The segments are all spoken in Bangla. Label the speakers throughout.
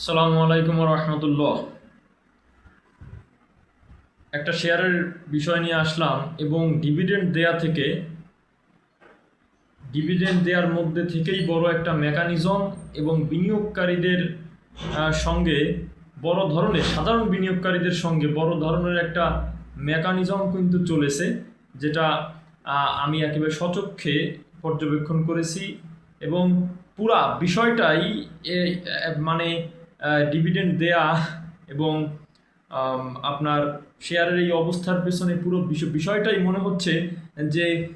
Speaker 1: আসসালামু আলাইকুম রহমতুল্লাহ একটা শেয়ারের বিষয় নিয়ে আসলাম এবং ডিভিডেন্ড দেয়া থেকে, ডিভিডেন্ড দেওয়ার মধ্যে থেকেই বড় একটা মেকানিজম এবং বিনিয়োগকারীদের সঙ্গে বড় ধরনের, সাধারণ বিনিয়োগকারীদের সঙ্গে বড় ধরনের একটা মেকানিজম কিন্তু চলেছে, যেটা আমি একেবারে সচক্ষে পর্যবেক্ষণ করেছি এবং পুরা বিষয়টাই মানে ডিভিডেন্ড দেয়া এবং আপনার শেয়ারের এই অবস্থার পেছনে পুরো বিষ- বিষয়টাই মনে হচ্ছে যে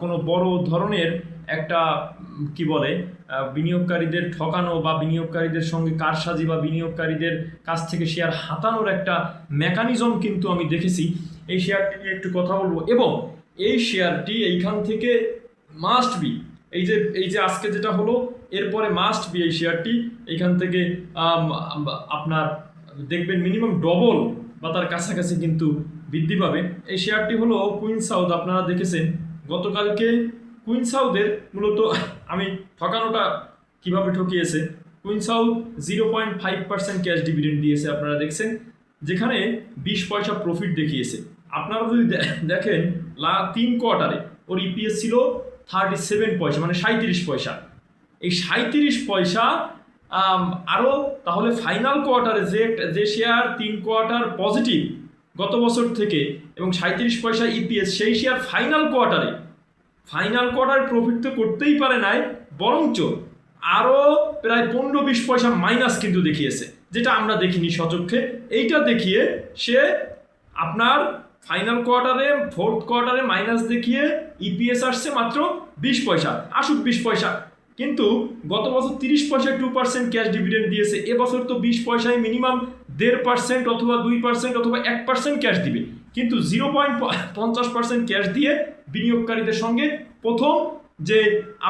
Speaker 1: কোনো বড় ধরনের একটা কি বলে বিনিয়োগকারীদের ঠকানো বা বিনিয়োগকারীদের সঙ্গে কারসাজি বা বিনিয়োগকারীদের কাছ থেকে শেয়ার হাতানোর একটা মেকানিজম কিন্তু আমি দেখেছি। এই শেয়ারটি নিয়ে একটু কথা বলব। এবং এই শেয়ারটি এইখান থেকে মাস্ট বি এই যে এই যে আজকে যেটা হলো, এরপরে মাস্ট বি এই শেয়ারটি এইখান থেকে আপনার দেখবেন মিনিমাম ডবল বা তার কাছাকাছি কিন্তু বৃদ্ধি পাবে। এই শেয়ারটি হলো কুইন সাউথ আপনারা দেখেছেন। গতকালকে কুইন সাউথের মূলত, আমি ঠকানোটা কীভাবে ঠকিয়েছে? Queen South zero point five percent cash dividend দিয়েছে, আপনারা দেখছেন। যেখানে বিশ পয়সা প্রফিট দেখিয়েছে। আপনারা যদি দেখেন, লা, তিন কোয়ার্টারে ওর ইপিএস ছিল থার্টি সেভেন পয়সা মানে সাঁত্রিশ পয়সা। এই সাঁত্রিশ পয়সা আরও তাহলে ফাইনাল কোয়ার্টারে যে যে শেয়ার তিন কোয়ার্টার পজিটিভ গত বছর থেকে, এবং সাঁত্রিশ পয়সা ইপিএস সেই শেয়ার ফাইনাল কোয়ার্টারে ফাইনাল কোয়ার্টার প্রফিট তো করতেই পারে নাই, বরঞ্চ আরও প্রায় পনেরো বিশ পয়সা মাইনাস কিন্তু দেখিয়েছে, যেটা আমরা দেখিনি সচক্ষে। এইটা দেখিয়ে সে আপনার ফাইনাল কোয়ার্টারে ফোর্থ কোয়ার্টারে মাইনাস দেখিয়ে ইপিএস আসছে মাত্র বিশ পয়সা। আসুক বিশ পয়সা। কিন্তু গত বছর তিরিশ পয়সায় টু পার্সেন্ট ক্যাশ ডিভিডেন্ড দিয়েছে। এবছর তো বিশ পয়সায় মিনিমাম দেড় পার্সেন্ট অথবা দুই পার্সেন্ট অথবা এক পার্সেন্ট ক্যাশ দিবে। কিন্তু জিরো পয়েন্ট পঞ্চাশ পার্সেন্ট ক্যাশ দিয়ে বিনিয়োগকারীদের সঙ্গে প্রথম যে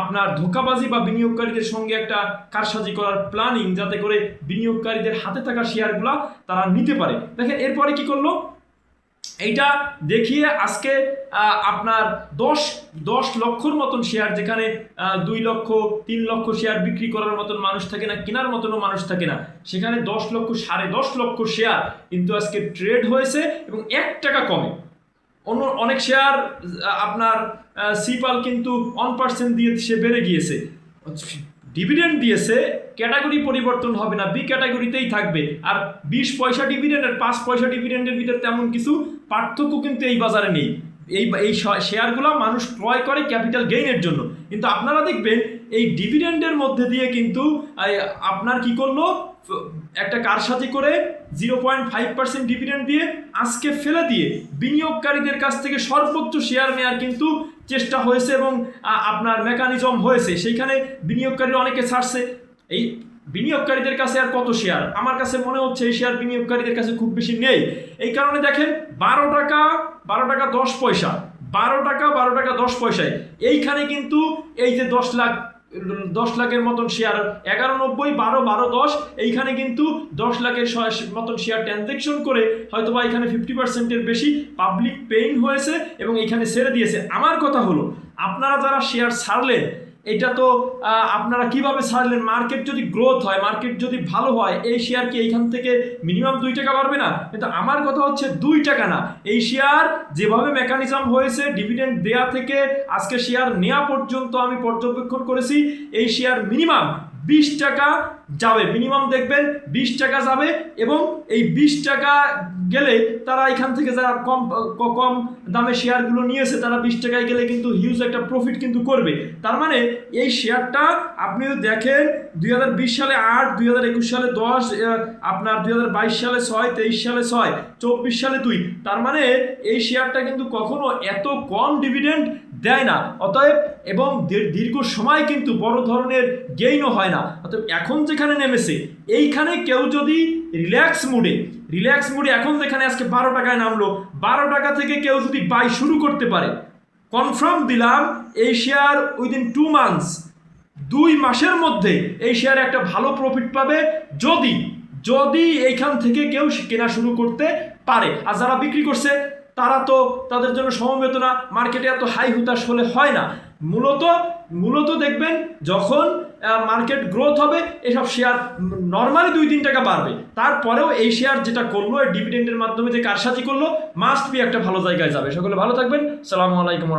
Speaker 1: আপনার ধোকাবাজি বা বিনিয়োগকারীদের সঙ্গে একটা কারসাজি করার প্ল্যানিং যাতে করে বিনিয়োগকারীদের হাতে থাকা শেয়ারগুলা তারা নিতে পারে। দেখেন, এরপরে কি করল? এইটা দেখিয়ে আজকে আপনার দশ দশ লক্ষর মতন শেয়ার যেখানে দুই লক্ষ, তিন লক্ষ শেয়ার বিক্রি করার মতন মানুষ থাকে না, কেনার মতনও মানুষ থাকে না। সেখানে দশ লক্ষ, সাড়ে দশ লক্ষ শেয়ার কিন্তু আজকে ট্রেড হয়েছে এবং এক টাকা কমে। অন্য, অনেক শেয়ার আপনার সিপাল কিন্তু ওয়ান পার্সেন্ট দিয়ে সে বেড়ে গিয়েছে। ডিভিডেন্ড দিয়েছে ক্যাটাগরি পরিবর্তন হবে না বি ক্যাটাগরিতেই থাকবে। আর বিশ পয়সা ডিভিডেন্ড আর পাঁচ পয়সা ডিভিডেন্ডের ভিতরে তেমন কিছু পার্থক্য কিন্তু এই বাজারে নেই। এই এই শেয়ারগুলো মানুষ ক্রয় করে ক্যাপিটাল গেইনের জন্য। কিন্তু আপনারা দেখবেন, এই ডিভিডেন্ডের মধ্যে দিয়ে কিন্তু আপনার কি করল? একটা কারসাজি করে zero point five percent dividend দিয়ে আজকে ফেলে দিয়ে বিনিয়োগকারীদের কাছ থেকে সর্বোচ্চ শেয়ার নেওয়ার কিন্তু চেষ্টা হয়েছে এবং আপনার মেকানিজম হয়েছে। সেইখানে বিনিয়োগকারীরা অনেকে ছাড়ছে। এই বিনিয়োগকারীদের কাছে আর কত শেয়ার? আমার কাছে মনে হচ্ছে এই শেয়ার বিনিয়োগকারীদের কাছে খুব বেশি নেই। এই কারণে দেখেন বারো টাকা বারো টাকা দশ পয়সা। বারো টাকা বারো টাকা দশ পয়সায়। এইখানে কিন্তু এই যে দশ লাখ, দশ লাখের মতন শেয়ার এগারো নব্বই, বারো বারো দশ, এইখানে কিন্তু দশ লাখের মতন শেয়ার ট্রানজেকশন করে হয়তো বা এখানে ফিফটি পার্সেন্টের বেশি পাবলিক পেইন হয়েছে এবং এইখানে ছেড়ে দিয়েছে। আমার কথা হলো, আপনারা যারা শেয়ার ছাড়লেন এটা তো আপনারা কীভাবে ছাড়লেন? মার্কেট যদি গ্রোথ হয়, মার্কেট যদি ভালো হয়, এই শেয়ার কি এইখান থেকে মিনিমাম দুই টাকা বাড়বে না? কিন্তু আমার কথা হচ্ছে দুই টাকা না। এই শেয়ার যেভাবে মেকানিজম হয়েছে ডিভিডেন্ড দেয়া থেকে আজকে শেয়ার নেওয়া পর্যন্ত আমি পর্যবেক্ষণ করেছি, এই শেয়ার মিনিমাম বিশ টাকা যাবে। মিনিমাম দেখবেন, বিশ টাকা যাবে এবং এই বিশ টাকা গেলে তারা এখান থেকে যারা কম কম দামে শেয়ারগুলো নিয়েছে, তারা বিশ টাকায় গেলে কিন্তু হিউজ একটা প্রফিট কিন্তু করবে। তার মানে এই শেয়ারটা আপনি দেখেন, দুই হাজার বিশ সালে আট, দুই সালে দশ আপনার দুই হাজার বাইশ সালে ছয়, তেইশ সালে ছয়, চব্বিশ সালে দুই। তার মানে এই শেয়ারটা কিন্তু কখনো এত কম ডিভিডেন্ড দেয় না। অতএব এবং দীর্ঘ সময় কিন্তু বড় ধরনের গেইনও হয় না। অতএব এখন যেখানে নেমেছে, এইখানে কেউ যদি রিল্যাক্স মুডে রিল্যাক্স মুডে এখন যেখানে আজকে বারো টাকায় নামলো, বারো টাকা থেকে কেউ যদি বাই শুরু করতে পারে কনফার্ম দিলাম, এই শেয়ার উইদিন টু মান্থস দুই মাসের মধ্যে এই শেয়ারে একটা ভালো প্রফিট পাবে যদি যদি এইখান থেকে কেউ কেনা শুরু করতে পারে। আর যারা বিক্রি করছে তারা তো তাদের জন্য সমবেদনা, মার্কেটে এত হাই হুতাশ হলে হয় না। মূলত মূলত দেখবেন যখন মার্কেট গ্রোথ হবে, এসব শেয়ার নর্মালি দুই তিন টাকা বাড়বে। তারপরেও এই শেয়ার যেটা করল ডিভিডেন্ডের মাধ্যমে যে কারসাজি করল মাস্ট বি একটা ভালো জায়গায় যাবে। সকলে ভালো থাকবেন। সালামু আলাইকুম